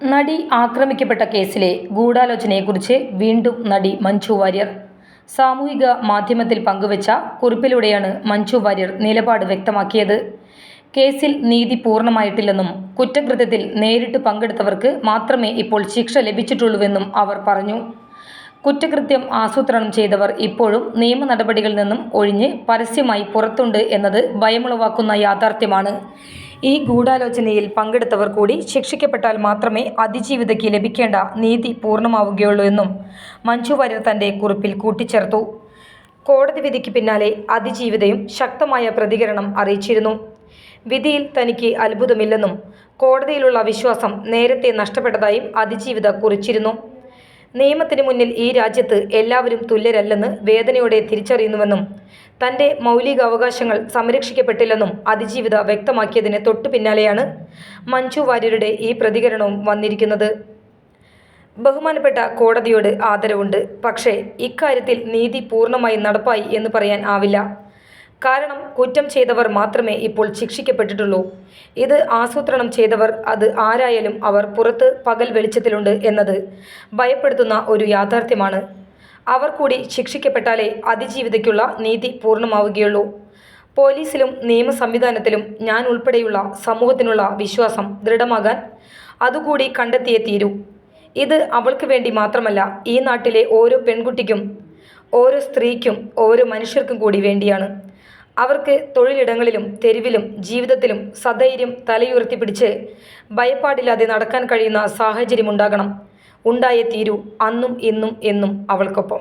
നടി ആക്രമിക്കപ്പെട്ട കേസിലെ ഗൂഢാലോചനയെക്കുറിച്ച് വീണ്ടും നടി മഞ്ജു വാര്യർ. സാമൂഹിക മാധ്യമത്തിൽ പങ്കുവച്ച കുറിപ്പിലൂടെയാണ് മഞ്ജു വാര്യർ നിലപാട് വ്യക്തമാക്കിയത്. കേസിൽ നീതി പൂർണമായിട്ടില്ലെന്നും കുറ്റകൃത്യത്തിൽ നേരിട്ട് പങ്കെടുത്തവർക്ക് മാത്രമേ ഇപ്പോൾ ശിക്ഷ ലഭിച്ചിട്ടുള്ളൂവെന്നും അവർ പറഞ്ഞു. കുറ്റകൃത്യം ആസൂത്രണം ചെയ്തവർ ഇപ്പോഴും നിയമ നടപടികളിൽ നിന്നും ഒഴിഞ്ഞ് പരസ്യമായി പുറത്തുണ്ട് എന്നത് ഭയമുളവാക്കുന്ന യാഥാർത്ഥ്യമാണ്. ഈ ഗൂഢാലോചനയിൽ പങ്കെടുത്തവർ കൂടി ശിക്ഷിക്കപ്പെട്ടാൽ മാത്രമേ അതിജീവിതയ്ക്ക് ലഭിക്കേണ്ട നീതി പൂർണമാവുകയുള്ളൂ എന്നും മഞ്ജു വാര്യർ തന്റെ കുറിപ്പിൽ കൂട്ടിച്ചേർത്തു. കോടതി വിധിക്ക് പിന്നാലെ അതിജീവിതയും ശക്തമായ പ്രതികരണം അറിയിച്ചിരുന്നു. വിധിയിൽ തനിക്ക് അത്ഭുതമില്ലെന്നും കോടതിയിലുള്ള വിശ്വാസം നേരത്തെ നഷ്ടപ്പെട്ടതായും അതിജീവിത കുറിച്ചിരുന്നു. നിയമത്തിന് മുന്നിൽ ഈ രാജ്യത്ത് എല്ലാവരും തുല്യരല്ലെന്ന് വേദനയോടെ തിരിച്ചറിയുന്നുവെന്നും തന്റെ മൗലികാവകാശങ്ങൾ സംരക്ഷിക്കപ്പെട്ടില്ലെന്നും അതിജീവിത വ്യക്തമാക്കിയതിന് തൊട്ടു പിന്നാലെയാണ് മഞ്ജു വാര്യരുടെ ഈ പ്രതികരണവും വന്നിരിക്കുന്നത്. ബഹുമാനപ്പെട്ട കോടതിയോട് ആദരവുണ്ട്. പക്ഷേ ഇക്കാര്യത്തിൽ നീതി പൂർണമായി നടപ്പായി എന്ന് പറയാൻ ആവില്ല. കാരണം കുറ്റം ചെയ്തവർ മാത്രമേ ഇപ്പോൾ ശിക്ഷിക്കപ്പെട്ടിട്ടുള്ളൂ. ഇത് ആസൂത്രണം ചെയ്തവർ അത് ആരായാലും അവർ പുറത്ത് പകൽ വെളിച്ചത്തിലുണ്ട് എന്നത് ഭയപ്പെടുത്തുന്ന ഒരു യാഥാർത്ഥ്യമാണ്. അവർ കൂടി ശിക്ഷിക്കപ്പെട്ടാലേ അതിജീവിതയ്ക്കുള്ള നീതി പൂർണമാവുകയുള്ളൂ. പോലീസിലും നിയമ സംവിധാനത്തിലും ഞാൻ ഉൾപ്പെടെയുള്ള സമൂഹത്തിനുള്ള വിശ്വാസം ദൃഢമാകാൻ അതുകൂടി കണ്ടെത്തിയേ തീരൂ. ഇത് അവൾക്ക് വേണ്ടി മാത്രമല്ല ഈ നാട്ടിലെ ഓരോ പെൺകുട്ടിക്കും ഓരോ സ്ത്രീക്കും ഓരോ മനുഷ്യർക്കും കൂടി വേണ്ടിയാണ്. അവർക്ക് തൊഴിലിടങ്ങളിലും തെരുവിലും ജീവിതത്തിലും സധൈര്യം തലയുയർത്തി പിടിച്ച് ഭയപ്പാടില്ലാതെ നടക്കാൻ കഴിയുന്ന സാഹചര്യമുണ്ടാകണം. ഉണ്ടായേ തീരൂ അന്നും ഇന്നും എന്നും അവൾക്കൊപ്പം.